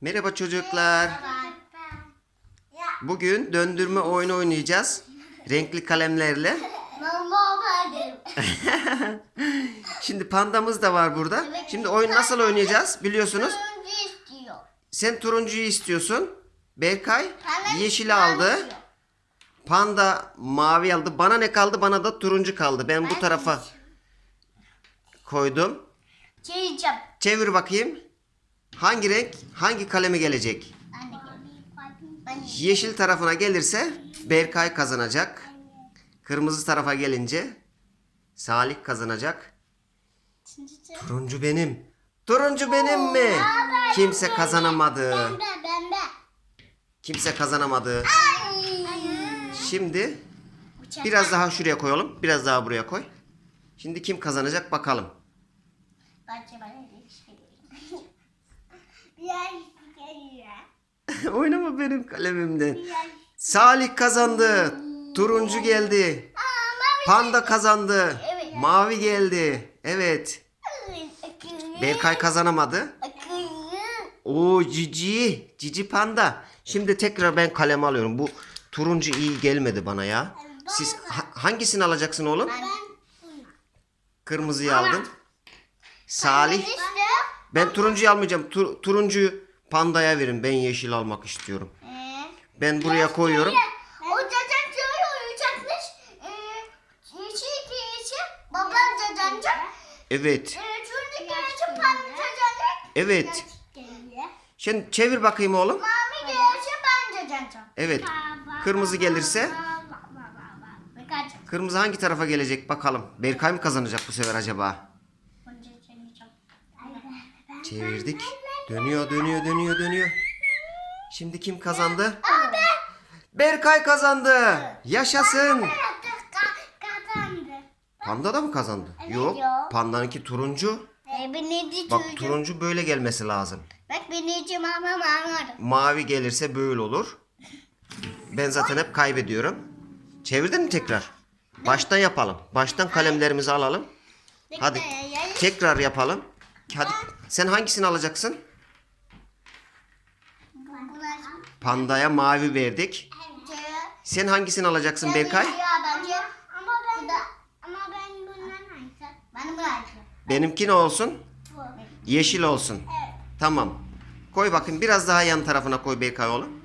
Merhaba çocuklar. Bugün döndürme oyunu oynayacağız. Renkli kalemlerle. Şimdi pandamız da var burada. Şimdi oyun nasıl oynayacağız biliyorsunuz. Sen turuncuyu istiyorsun. Berkay yeşili aldı. Panda mavi aldı. Bana ne kaldı? Bana da turuncu kaldı. Ben bu tarafa koydum. Çevir bakayım. Hangi renk hangi kaleme gelecek? Yeşil tarafına gelirse Berkay kazanacak. Kırmızı tarafa gelince Salih kazanacak. Turuncu benim. Turuncu benim mi? Kimse kazanamadı. Kimse kazanamadı. Şimdi biraz daha şuraya koyalım. Biraz daha buraya koy. Şimdi kim kazanacak bakalım. Bence bana bir şey geliyor. Biraz geliyor. Oynama benim kalemimden. Salih kazandı. Turuncu geldi. Panda kazandı. Mavi geldi. Evet. Berkay kazanamadı. Oo cici. Cici panda. Şimdi tekrar ben kalem alıyorum. Bu turuncu iyi gelmedi bana ya. Siz ha- hangisini alacaksın oğlum? Kırmızıyı aldın. Salih. Ben turuncuyu almayacağım. Tur- turuncuyu pandaya verin. Ben yeşil almak istiyorum. Ee, Ben buraya koyuyorum. O cacan şöyle uyuyacakmış. Ee, yeşil giyecek. Babam cacancak. Evet. Ee, çocuk giyecek. Pembe cacancak. Evet. Şimdi çevir bakayım oğlum. Mavi giyecek. Ben cacancak. Evet. Kırmızı gelirse kırmızı hangi tarafa gelecek bakalım. Berkay mı kazanacak bu sefer acaba? Çevirdik. Dönüyor, dönüyor, dönüyor, dönüyor. Şimdi kim kazandı? Berkay kazandı. Yaşasın. Panda da mı kazandı? Evet Yok. ya. Pandanınki turuncu. Birinci Bak turuncu böyle gelmesi lazım. Bak birinci mama mama. Mavi gelirse böyle olur. Ben zaten hep kaybediyorum. Çevirdin mi tekrar? Baştan yapalım. Baştan kalemlerimizi alalım. Hadi tekrar yapalım. Hadi sen hangisini alacaksın? Pandaya mavi verdik. Sen hangisini alacaksın Berkay? Ama ben. Ama ben bundan hangisi? Ben bunu alacağım. Benimki ne olsun? Yeşil olsun. Evet. Tamam. Koy bakayım biraz daha yan tarafına koy Berkay oğlum.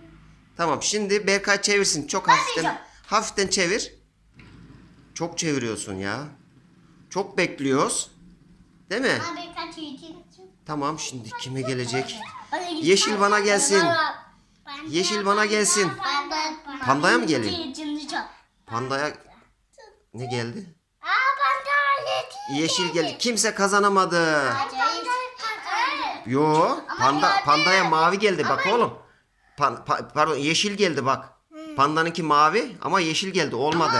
Tamam şimdi Berkay çevirsin. Çok hafiften hafiften çevir. Çok çeviriyorsun ya. Çok bekliyoruz. Değil mi? Tamam şimdi kime gelecek? Yeşil bana gelsin. Yeşil bana gelsin. Pandaya mı geleyim? Pandaya ne geldi? Yeşil geldi. Kimse kazanamadı. Yo, panda pandaya mavi geldi bak oğlum. Pan- pa- pardon yeşil geldi bak. Pandanınki mavi ama yeşil geldi olmadı.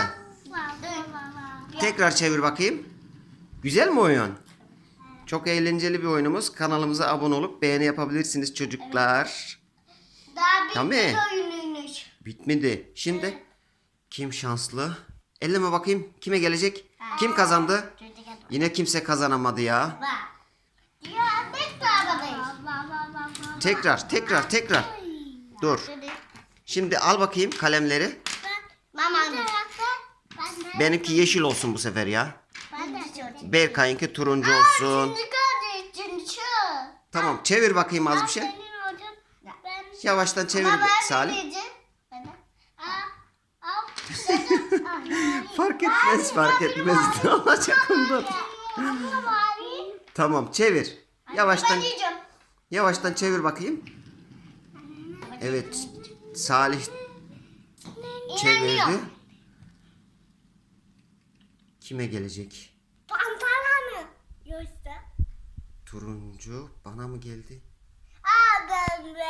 Tekrar çevir bakayım. Güzel mi oyun? Çok eğlenceli bir oyunumuz. Kanalımıza abone olup beğeni yapabilirsiniz çocuklar. Daha bir Tabii. oyunuymuş. Bitmedi. Şimdi kim şanslı? Elleme bakayım. Kime gelecek? Kim kazandı? Yine kimse kazanamadı ya. Bak. Tekrar, tekrar, tekrar. Dur. Şimdi al bakayım kalemleri. Mama. Benimki yeşil olsun bu sefer ya. Berkay'ınki turuncu olsun. Şimdi kaldı üçüncü. Tamam çevir bakayım az bir şey. Senin hocam. Ben. Yavaştan çevir Ama ben bileceğim. Aa, al. Fark etmez fark etmez. Ne olacak ondan? Ama mavi. Tamam çevir. Yavaştan yiyeceğim. yavaştan çevir bakayım. Evet. Salih çevirdi. Kime gelecek? Turuncu bana mı geldi? Aa ben be.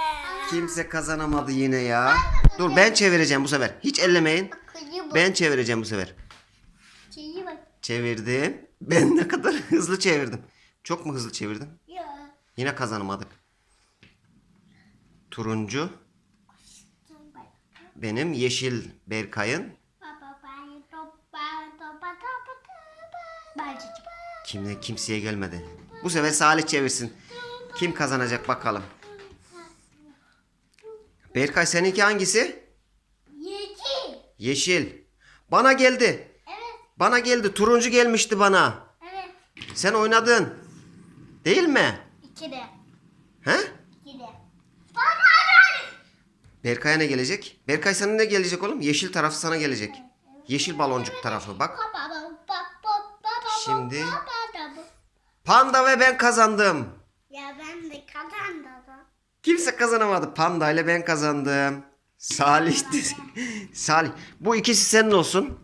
Kimse kazanamadı yine ya. Dur ben çevireceğim bu sefer. Hiç ellemeyin. Ben çevireceğim bu sefer. Çevirdim. Ben ne kadar hızlı çevirdim. Çok mu hızlı çevirdim? Ya. Yine kazanamadık. Turuncu benim, yeşil Berkay'ın. Bence. Kimle kimseye gelmedi. Bu sefer Salih çevirsin. Kim kazanacak bakalım. Berkay seninki hangisi? Yedi. Yeşil. Bana geldi. Evet. Bana geldi. Turuncu gelmişti bana. Evet. Sen oynadın. Değil mi? İki de. He? İki de. Berkay'a ne gelecek? Berkay sana ne gelecek oğlum? Yeşil tarafı sana gelecek. Yeşil baloncuk tarafı bak. Şimdi- Baba, baba. Panda ve ben kazandım. Ya ben de kazandım. Kimse kazanamadı. Panda ile ben kazandım. Salih. Salih. Bu ikisi senin olsun.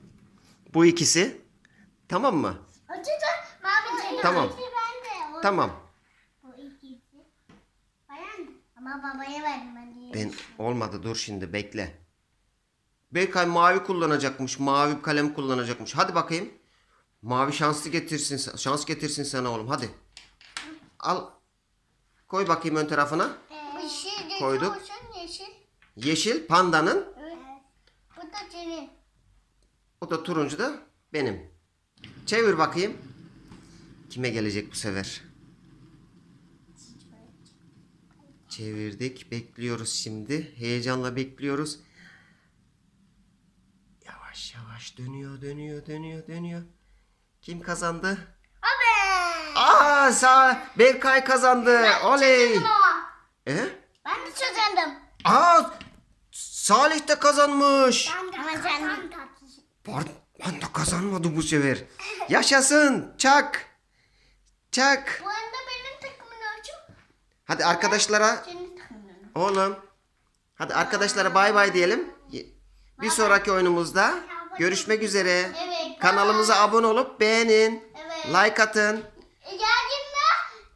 Bu ikisi. Tamam mı? Acı da mavi. Tamam. İkisi bende. O- Tamam. Bu ikisi. Bayan ama babaya ben. Ben olmadı dur şimdi bekle. Berkay mavi kullanacakmış. Mavi kalem kullanacakmış. Hadi bakayım. Mavi şanslı getirsin. Şans getirsin sana oğlum. Hadi. Al. Koy bakayım ön tarafına. Yeşil, Koyduk. olsun, yeşil. Yeşil pandanın. Evet. Bu da senin. O da turuncu da benim. Çevir bakayım. Kime gelecek bu sefer? Çevirdik. Bekliyoruz şimdi. Heyecanla bekliyoruz. Yavaş yavaş dönüyor, dönüyor, dönüyor, dönüyor. Kim kazandı? Abi. Aa, sağ Berkay kazandı. Oley. E? Ben de kazandım. Aa, Salih de kazanmış. Ben de Ama kazandım. Pardon, ben de kazanmadım bu sefer. Yaşasın. Çak. Çak. Bu arada benim takımın ölçüm. Hadi arkadaşlara oğlum. Hadi arkadaşlara bay bay diyelim. Bir sonraki oyunumuzda görüşmek üzere. Evet. Kanalımıza abone olup beğenin. Evet. Like atın. E, Geldiğinde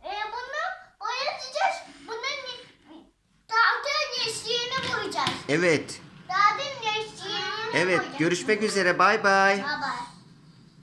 e, bunu boyatacağız. Bunun tahta yeşiğini boyayacağız. Evet. Tahtanın yeşiğini Evet, görüşmek üzere. Bay bay. Bye bye.